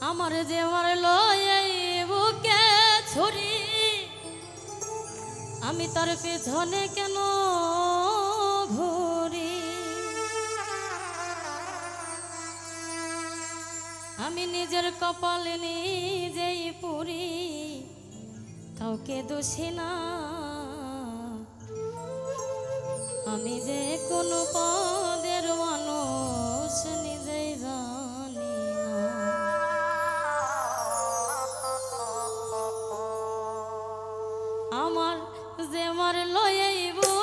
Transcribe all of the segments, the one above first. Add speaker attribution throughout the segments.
Speaker 1: আমার যে মারল এই বুকে ছুরি। আমি তার পেছনে কেন ঘুরি? আমি নিজের কপাল নিজেই পুরি। কাউকে দোষী না। আমি যে কোনো পা 我愿意。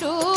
Speaker 1: ডুব